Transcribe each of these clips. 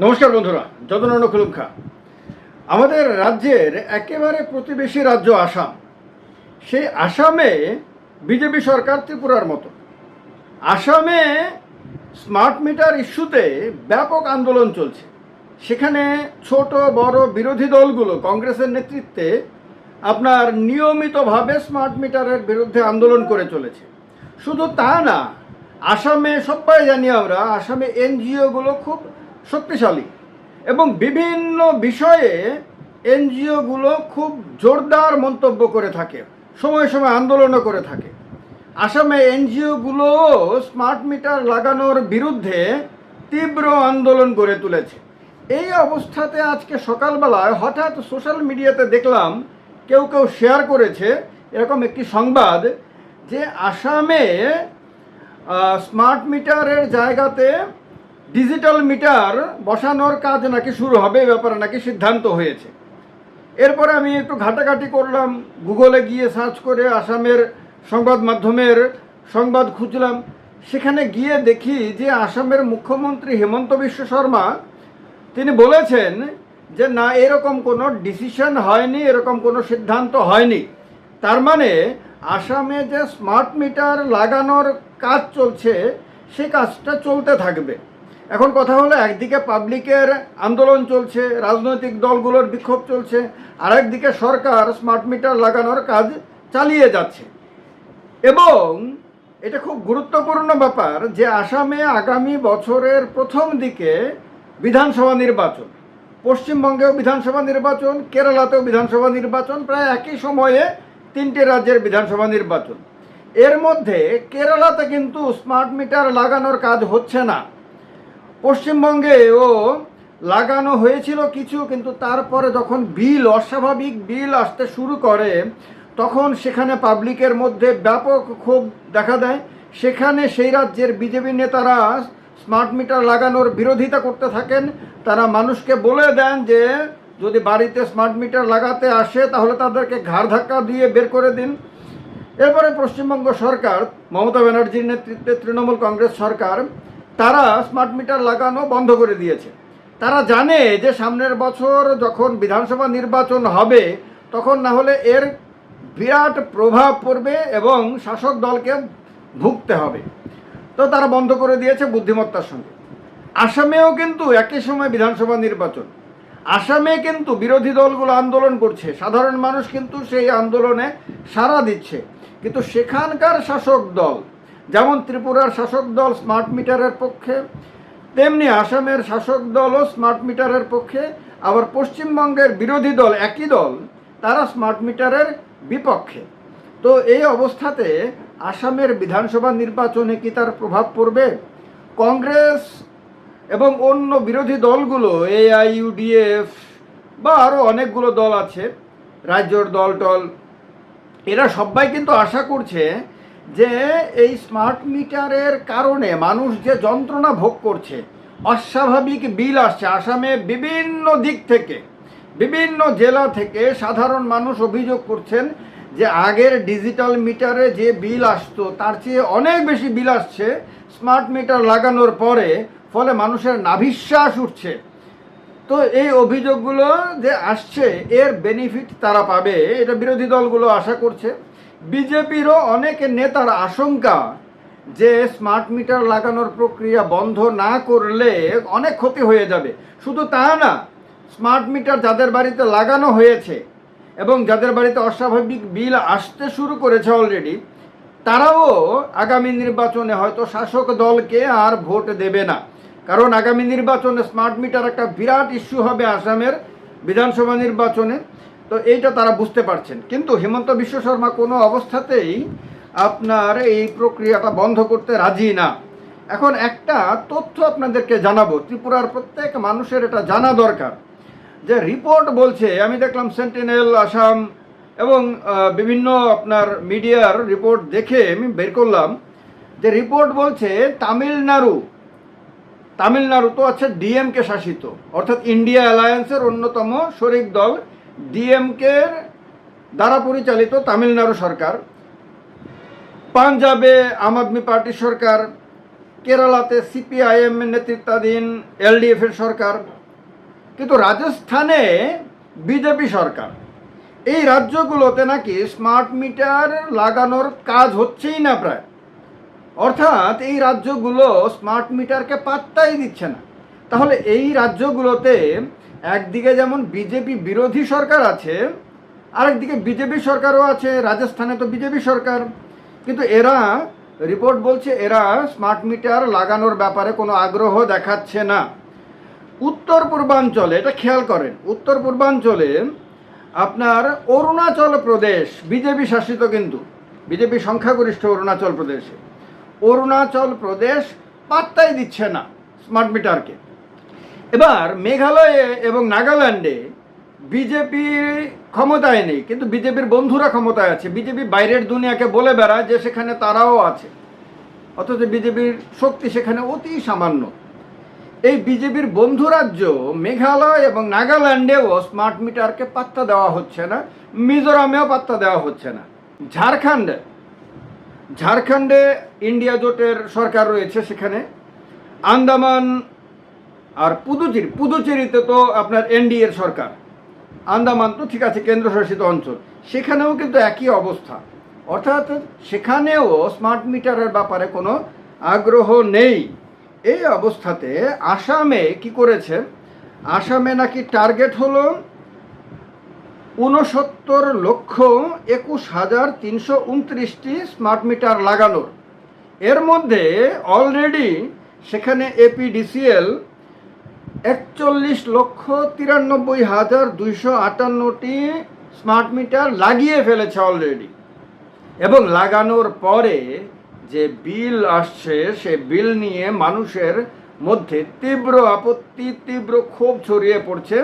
নমস্কার বন্ধুরা যতনন্দ খুলুমখা আমাদের রাজ্যের একেবারে প্রতিবেশী রাজ্য আসাম। সেই আসামে বিজেপি সরকার ত্রিপুরার মতো। আসামে স্মার্ট মিটার ইস্যুতে ব্যাপক আন্দোলন চলছে। সেখানে ছোট, বড়, বিরোধী দলগুলো কংগ্রেসের নেতৃত্বে আপনার নিয়মিতভাবে স্মার্ট মিটারের বিরুদ্ধে আন্দোলন করে চলেছে। শুধু তা না, আসামে সবাই জানি আমরা, আসামে এনজিওগুলো খুব শক্তিশালী এবং বিভিন্ন বিষয়ে এনজিওগুলো খুব জোরদার মন্তব্য করে থাকে, সময় সময় আন্দোলনও করে থাকে। আসামে এনজিওগুলো স্মার্ট মিটার লাগানোর বিরুদ্ধে তীব্র আন্দোলন গড়ে তুলেছে। এই অবস্থাতে আজকে সকালবেলায় হঠাৎ সোশ্যাল মিডিয়াতে দেখলাম, কেউ কেউ শেয়ার করেছে এরকম একটি সংবাদ যে আসামে স্মার্ট মিটারের জায়গাতে ডিজিটাল মিটার বসানোর কাজ নাকি শুরু হবে ব্যাপারে নাকি সিদ্ধান্ত হয়েছে। এরপরে আমি একটু ঘাটাঘাটি করলাম, গুগলে গিয়ে সার্চ করে আসামের সংবাদ মাধ্যমের সংবাদ খুঁজলাম। সেখানে গিয়ে দেখি যে আসামের মুখ্যমন্ত্রী হেমন্ত বিশ্ব শর্মা, তিনি বলেছেন যে না, এরকম কোনো ডিসিশন হয়নি, এরকম কোনো সিদ্ধান্ত হয়নি। তার মানে আসামে যে স্মার্ট মিটার লাগানোর কাজ চলছে, সে কাজটা চলতে থাকবে। এখন কথা হলো একদিকে পাবলিকের আন্দোলন চলছে, রাজনৈতিক দলগুলোর বিক্ষোভ চলছে, আরেকদিকে সরকার স্মার্ট মিটার লাগানোর কাজ চালিয়ে যাচ্ছে। এবং এটা খুব গুরুত্বপূর্ণ ব্যাপার যে আসামে আগামী বছরের প্রথম দিকে বিধানসভা নির্বাচন, পশ্চিমবঙ্গেও বিধানসভা নির্বাচন, কেরালাতেও বিধানসভা নির্বাচন, প্রায় একই সময়ে তিনটি রাজ্যের বিধানসভা নির্বাচন। এর মধ্যে কেরালাতে কিন্তু স্মার্ট মিটার লাগানোর কাজ হচ্ছে না। পশ্চিমবঙ্গেও লাগানো হয়েছিল কিছু, কিন্তু তারপরে যখন বিল, অস্বাভাবিক বিল আসতে শুরু করে, তখন সেখানে পাবলিকের মধ্যে ব্যাপক ক্ষোভ দেখা দেয়। সেখানে সেই রাজ্যের বিজেপি নেতারা স্মার্ট মিটার লাগানোর বিরোধিতা করতে থাকেন। তারা মানুষকে বলে দেন যে, যদি বাড়িতে স্মার্ট মিটার লাগাতে আসে, তাহলে তাদেরকে ঘাড় ধাক্কা দিয়ে বের করে দিন। এরপরে পশ্চিমবঙ্গ সরকার, মমতা ব্যানার্জির নেতৃত্বে তৃণমূল কংগ্রেস সরকার তারা স্মার্ট মিটার লাগানো বন্ধ করে দিয়েছে। তারা জানে যে সামনের বছর যখন বিধানসভা নির্বাচন হবে, তখন না হলে এর বিরাট প্রভাব পড়বে এবং শাসক দলকে ভুগতে হবে। তো তারা বন্ধ করে দিয়েছে বুদ্ধিমত্তার সঙ্গে। আসামেও কিন্তু একই সময় বিধানসভা নির্বাচন। আসামে কিন্তু বিরোধী দলগুলো আন্দোলন করছে। সাধারণ মানুষ কিন্তু সেই আন্দোলনে সাড়া দিচ্ছে। কিন্তু সেখানকার শাসক দল যেমন ত্রিপুরার শাসক দল স্মার্ট মিটারের পক্ষে, তেমনি আসামের শাসক দলও স্মার্ট মিটারের পক্ষে, আবার পশ্চিমবঙ্গের বিরোধী দল একই দল, তারা স্মার্ট মিটারের বিপক্ষে। তো এই অবস্থাতে আসামের বিধানসভা নির্বাচনে কি তার প্রভাব পড়বে? কংগ্রেস এবং অন্য বিরোধী দলগুলো এআইইউডিএফ বা আরও অনেকগুলো দল আছে, রাজ্যর দল টল এরা সবাই কিন্তু আশা করছে যে এই স্মার্ট মিটারের কারণে মানুষ যে যন্ত্রণা ভোগ করছে, অস্বাভাবিক বিল আসছে আসামে বিভিন্ন দিক থেকে, বিভিন্ন জেলা থেকে সাধারণ মানুষ অভিযোগ করছেন যে আগের ডিজিটাল মিটারে যে বিল আসতো, তার চেয়ে অনেক বেশি বিল আসছে স্মার্ট মিটার লাগানোর পরে, ফলে মানুষের নাভিশ্বাস উঠছে। তো এই অভিযোগগুলো যে আসছে, এর বেনিফিট তারা পাবে, এটা বিরোধী দলগুলো আশা করছে। বিজেপিরও অনেক নেতার আশঙ্কা যে স্মার্ট মিটার লাগানোর প্রক্রিয়া বন্ধ না করলে অনেক ক্ষতি হয়ে যাবে। শুধু তা না, স্মার্ট মিটার যাদের বাড়িতে লাগানো হয়েছে এবং যাদের বাড়িতে অস্বাভাবিক বিল আসতে শুরু করেছে অলরেডি তারাও আগামী নির্বাচনে হয়তো শাসক দলকে আর ভোট দেবে না। কারণ আগামী নির্বাচনে স্মার্ট মিটার একটা বিরাট ইস্যু হবে আসামের বিধানসভা নির্বাচনে। তো এইটা তারা বুঝতে পারছেন। কিন্তু হেমন্ত বিশ্ব শর্মা কোনো অবস্থাতেই আপনার এই প্রক্রিয়াটা বন্ধ করতে রাজি না। এখন একটা তথ্য আপনাদেরকে জানাব, ত্রিপুরার প্রত্যেক মানুষের এটা জানা দরকার। যে রিপোর্ট বলছে, আমি দেখলাম সেন্টিনেল আসাম এবং বিভিন্ন আপনার মিডিয়ার রিপোর্ট দেখে আমি বের করলাম যে রিপোর্ট বলছে তামিলনাড়ু তামিলনাড়ু তো আছে ডিএমকে শাসিত। অর্থাৎ ইন্ডিয়া অ্যালায়েন্সের অন্যতম শরিক দল ডিএমকের দ্বারা পরিচালিত তামিলনাড়ু সরকার, পাঞ্জাবে আম আদমি পার্টির সরকার, কেরালাতে সিপিআইএম নেতৃত্বাধীন এলডিএফ এর সরকার, কিন্তু রাজস্থানে বিজেপি সরকার। এই রাজ্যগুলোতে নাকি স্মার্ট মিটার লাগানোর কাজ হচ্ছেই না প্রায়। অর্থাৎ এই রাজ্যগুলো স্মার্ট মিটারকে পাত্তাই দিচ্ছে না। তাহলে এই রাজ্যগুলোতে একদিকে যেমন বিজেপি বিরোধী সরকার আছে, আরেকদিকে বিজেপি সরকারও আছে, রাজস্থানে তো বিজেপি সরকার। কিন্তু এরা, রিপোর্ট বলছে এরা স্মার্ট মিটার লাগানোর ব্যাপারে কোনো আগ্রহ দেখাচ্ছে না। উত্তর পূর্বাঞ্চলে, এটা খেয়াল করেন, উত্তর পূর্বাঞ্চলে আপনার অরুণাচল প্রদেশ বিজেপি শাসিত কিন্তু, বিজেপি সংখ্যাগরিষ্ঠ অরুণাচল প্রদেশে। অরুণাচল প্রদেশ পাত্তাই দিচ্ছে না স্মার্ট মিটারকে। এবার মেঘালয়ে এবং নাগাল্যান্ডে বিজেপি ক্ষমতায় নেই, কিন্তু বিজেপির বন্ধুরা ক্ষমতায় আছে। বিজেপি বাইরের দুনিয়াকে বলে বেড়ায় যে সেখানে তারাও আছে। অথচ বিজেপির শক্তি সেখানে অতি সামান্য। এই বিজেপির বন্ধু রাজ্য মেঘালয় এবং নাগাল্যান্ডেও স্মার্ট মিটারকে পাত্তা দেওয়া হচ্ছে না, মিজোরামেও পাত্তা দেওয়া হচ্ছে না। ঝাড়খণ্ডে ঝাড়খণ্ডে ইন্ডিয়া জোটের সরকার রয়েছে সেখানে। আন্দামান আর পুদুচেরি, পুদুচেরিতে তো আপনার এনডিএর সরকার। আন্দামান তো ঠিক আছে, কেন্দ্রশাসিত অঞ্চল। সেখানেও কিন্তু একই অবস্থা। অর্থাৎ সেখানেও স্মার্ট মিটারের ব্যাপারে কোনো আগ্রহ নেই। এই অবস্থাতে আসামে কি করেছে? আসামে নাকি টার্গেট হলো ঊনসত্তর লক্ষ একুশ হাজার তিনশো উনত্রিশটি স্মার্ট মিটার লাগানোর। এর মধ্যে অলরেডি সেখানে এপিডিসিএল একচল্লিশ লক্ষ তিরানব্বই হাজার দুইশো আটান্নটি স্মার্ট মিটার লাগিয়ে ফেলেছে অলরেডি এবং লাগানোর পরে যে বিল আসছে, সে বিল নিয়ে মানুষের মধ্যে তীব্র আপত্তি, তীব্র ক্ষোভ ছড়িয়ে পড়ছে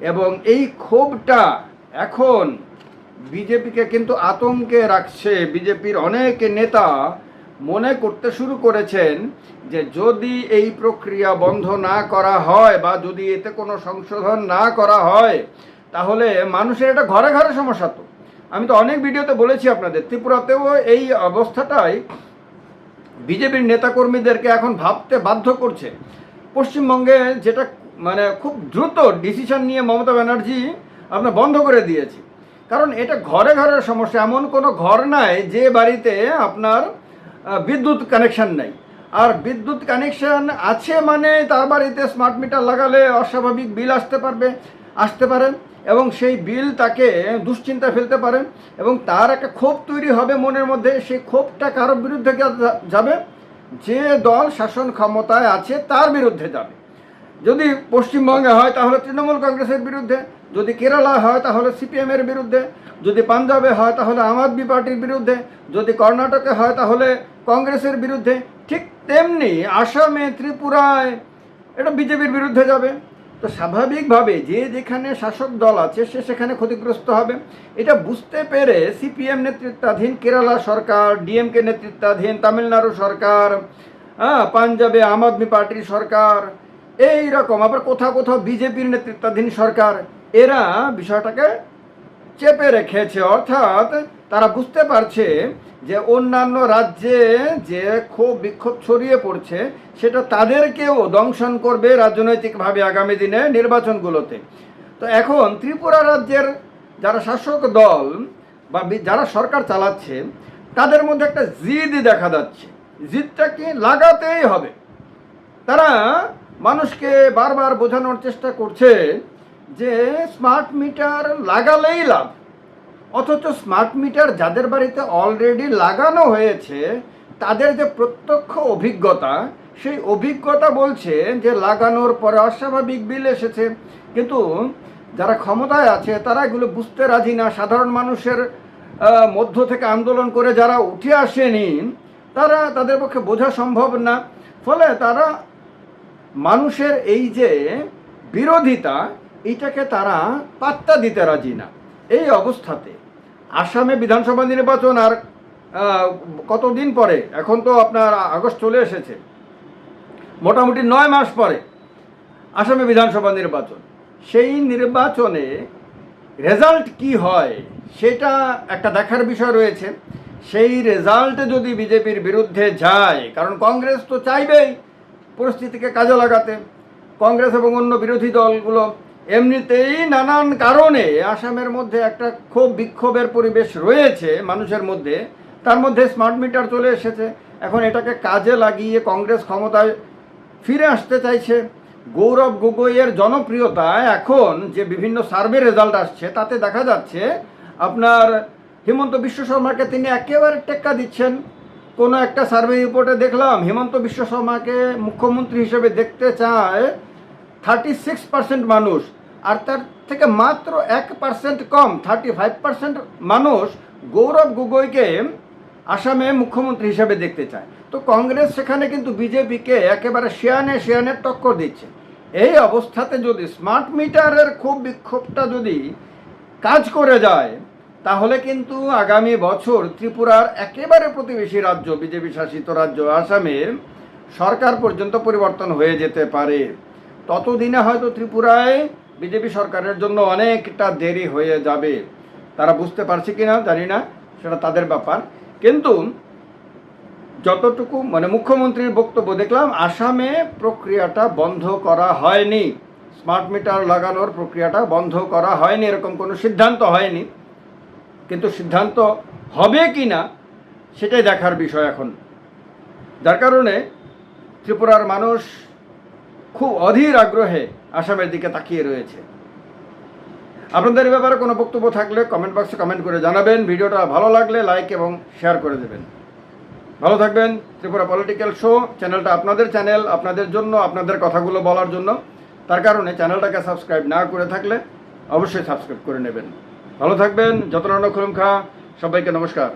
এবং এই ক্ষোভটা এখন বিজেপিকে কিন্তু আতঙ্কে রাখছে। বিজেপির অনেক নেতা মনে করতে শুরু করেছেন যে যদি এই প্রক্রিয়া বন্ধ না করা হয় বা যদি এতে কোনো সংশোধন না করা হয়, তাহলে মানুষের এটা ঘরে ঘরে সমস্যা তো। আমি তো অনেক ভিডিওতে বলেছি আপনাদের, ত্রিপুরাতেও এই অবস্থাটাই বিজেপির নেতাকর্মীদেরকে এখন ভাবতে বাধ্য করছে। পশ্চিমবঙ্গে যেটা মানে খুব দ্রুত ডিসিশন নিয়ে মমতা ব্যানার্জি আপনার বন্ধ করে দিয়েছে। কারণ এটা ঘরে ঘরের সমস্যা, এমন কোনো ঘর নাই যে বাড়িতে আপনার বিদ্যুৎ কানেকশন নেই। আর বিদ্যুৎ কানেকশন আছে মানে তার বাড়িতে স্মার্ট মিটার লাগালে অস্বাভাবিক বিল আসতে পারবে, আসতে পারে এবং সেই বিল তাকে দুশ্চিন্তা ফেলতে পারে এবং তার একটা ক্ষোভ তৈরি হবে মনের মধ্যে। সেই ক্ষোভটা কারোর বিরুদ্ধে যাবে, যে দল শাসন ক্ষমতায় আছে তার বিরুদ্ধে যাবে। যদি পশ্চিমবঙ্গে হয়, তাহলে তৃণমূল কংগ্রেসের বিরুদ্ধে। যদি কেরালা হয়, তাহলে সিপিএমের বিরুদ্ধে। যদি পাঞ্জাবে হয়, তাহলে আম আদমি পার্টির বিরুদ্ধে। যদি কর্ণাটকে হয়, তাহলে কংগ্রেসের বিরুদ্ধে। ঠিক তেমনি আসামে ত্রিপুরায় এটা বিজেপির বিরুদ্ধে যাবে। তো স্বাভাবিকভাবে যে যেখানে শাসক দল আছে, সে সেখানে ক্ষতিগ্রস্ত হবে। এটা বুঝতে পেরে সিপিএম নেতৃত্বাধীন কেরালা সরকার, ডিএমকে নেতৃত্বাধীন তামিলনাড়ু সরকার হ্যাঁ পাঞ্জাবে আম আদমি পার্টির সরকার এই রকম আবার কোথাও কোথাও বিজেপির নেতৃত্বাধীন সরকার, এরা বিষয়টাকে চেপে রেখেছে। অর্থাৎ তারা বুঝতে পারছে যে অন্যান্য রাজ্যে যে ক্ষোভ বিক্ষোভ ছড়িয়ে পড়ছে, সেটা তাদেরকেও দংশন করবে রাজনৈতিকভাবে আগামী দিনে নির্বাচনগুলোতে। তো এখন ত্রিপুরা রাজ্যের যারা শাসক দল বা, যারা সরকার চালাচ্ছে, তাদের মধ্যে একটা জিদ দেখা যাচ্ছে। জিদটা কি? লাগাতেই হবে। তারা মানুষকে বারবার বোঝানোর চেষ্টা করছে যে স্মার্ট মিটার লাগালেই লাভ। অথচ স্মার্ট মিটার যাদের বাড়িতে অলরেডি লাগানো হয়েছে, তাদের যে প্রত্যক্ষ অভিজ্ঞতা, সেই অভিজ্ঞতা বলছে যে লাগানোর পরে অস্বাভাবিক বিল এসেছে। কিন্তু যারা ক্ষমতায় আছে, তারা এগুলো বুঝতে রাজি না। সাধারণ মানুষের মধ্য থেকে আন্দোলন করে যারা উঠে আসেনি, তারা তাদের পক্ষে বোঝা সম্ভব না। ফলে তারা মানুষের এই যে বিরোধিতা, এটাকে তারা পাত্তা দিতে রাজি না। এই অবস্থাতে আসামে বিধানসভা নির্বাচন আর কতদিন পরে? এখন তো আপনার আগস্ট চলে এসেছে। মোটামুটি নয় মাস পরে আসামে বিধানসভা নির্বাচন। সেই নির্বাচনে রেজাল্ট কি হয় সেটা একটা দেখার বিষয় রয়েছে। সেই রেজাল্টে যদি বিজেপির বিরুদ্ধে যায়, কারণ কংগ্রেস তো চাইবেই পরিস্থিতিকে কাজে লাগাতে কংগ্রেস এবং অন্য বিরোধী দলগুলো এমনিতেই নানান কারণে আসামের মধ্যে একটা ক্ষোভ বিক্ষোভের পরিবেশ রয়েছে মানুষের মধ্যে। তার মধ্যে স্মার্ট মিটার চলে এসেছে। এখন এটাকে কাজে লাগিয়ে কংগ্রেস ক্ষমতায় ফিরে আসতে চাইছে। গৌরব গগৈয়ের জনপ্রিয়তা এখন যে বিভিন্ন সার্ভে রেজাল্ট আসছে, তাতে দেখা যাচ্ছে আপনার হিমন্ত বিশ্ব শর্মাকে তিনি একেবারে টেক্কা দিচ্ছেন। কোনো একটা সার্ভে রিপোর্টে দেখলাম, হিমন্ত বিশ্ব শর্মাকে মুখ্যমন্ত্রী হিসেবে দেখতে চায় থার্টি সিক্স পার্সেন্ট মানুষ, আর তার থেকে মাত্র এক পার্সেন্ট কম থার্টি ফাইভ পার্সেন্ট মানুষ গৌরব গগৈকে আসামে মুখ্যমন্ত্রী হিসেবে দেখতে চায়। তো কংগ্রেস সেখানে কিন্তু বিজেপিকে একেবারে শেয়ানে শেয়ানে টক্কর দিচ্ছে। এই অবস্থাতে যদি স্মার্ট মিটারের খুব বিক্ষোভটা যদি কাজ করে যায় তাহলে কিন্তু আগামী বছর ত্রিপুরার একেবারে প্রতিবেশী রাজ্য, বিজেপি শাসিত রাজ্য আসামের সরকার পর্যন্ত পরিবর্তন হয়ে যেতে পারে। ততদিনে হয়তো ত্রিপুরায় বিজেপি সরকারের জন্য অনেকটা দেরি হয়ে যাবে। তারা বুঝতে পারছে কিনা জানি না, সেটা তাদের ব্যাপার। কিন্তু যতটুকু মানে মুখ্যমন্ত্রীর বক্তব্য দেখলাম, আসামে প্রক্রিয়াটা বন্ধ করা হয়নি। স্মার্ট মিটার লাগানোর প্রক্রিয়াটা বন্ধ করা হয়নি, এরকম কোনো সিদ্ধান্ত হয়নি। কিন্তু সিদ্ধান্ত হবে কি না, সেটাই দেখার বিষয় এখন। যার কারণে ত্রিপুরার মানুষ খুব অধীর আগ্রহে আসামের দিকে তাকিয়ে রয়েছে। আপনাদের ব্যাপারে কোনো বক্তব্য থাকলে কমেন্ট বক্সে কমেন্ট করে জানাবেন। ভিডিওটা ভালো লাগলে লাইক এবং শেয়ার করে দেবেন। ভালো থাকবেন। ত্রিপুরা পলিটিক্যাল শো চ্যানেলটা আপনাদের চ্যানেল আপনাদের জন্য, আপনাদের কথাগুলো বলার জন্য। তার কারণে চ্যানেলটাকে সাবস্ক্রাইব না করে থাকলে অবশ্যই সাবস্ক্রাইব করে নেবেন। ভালো থাকবেন যত্ন খুলুম খা সবাইকে নমস্কার।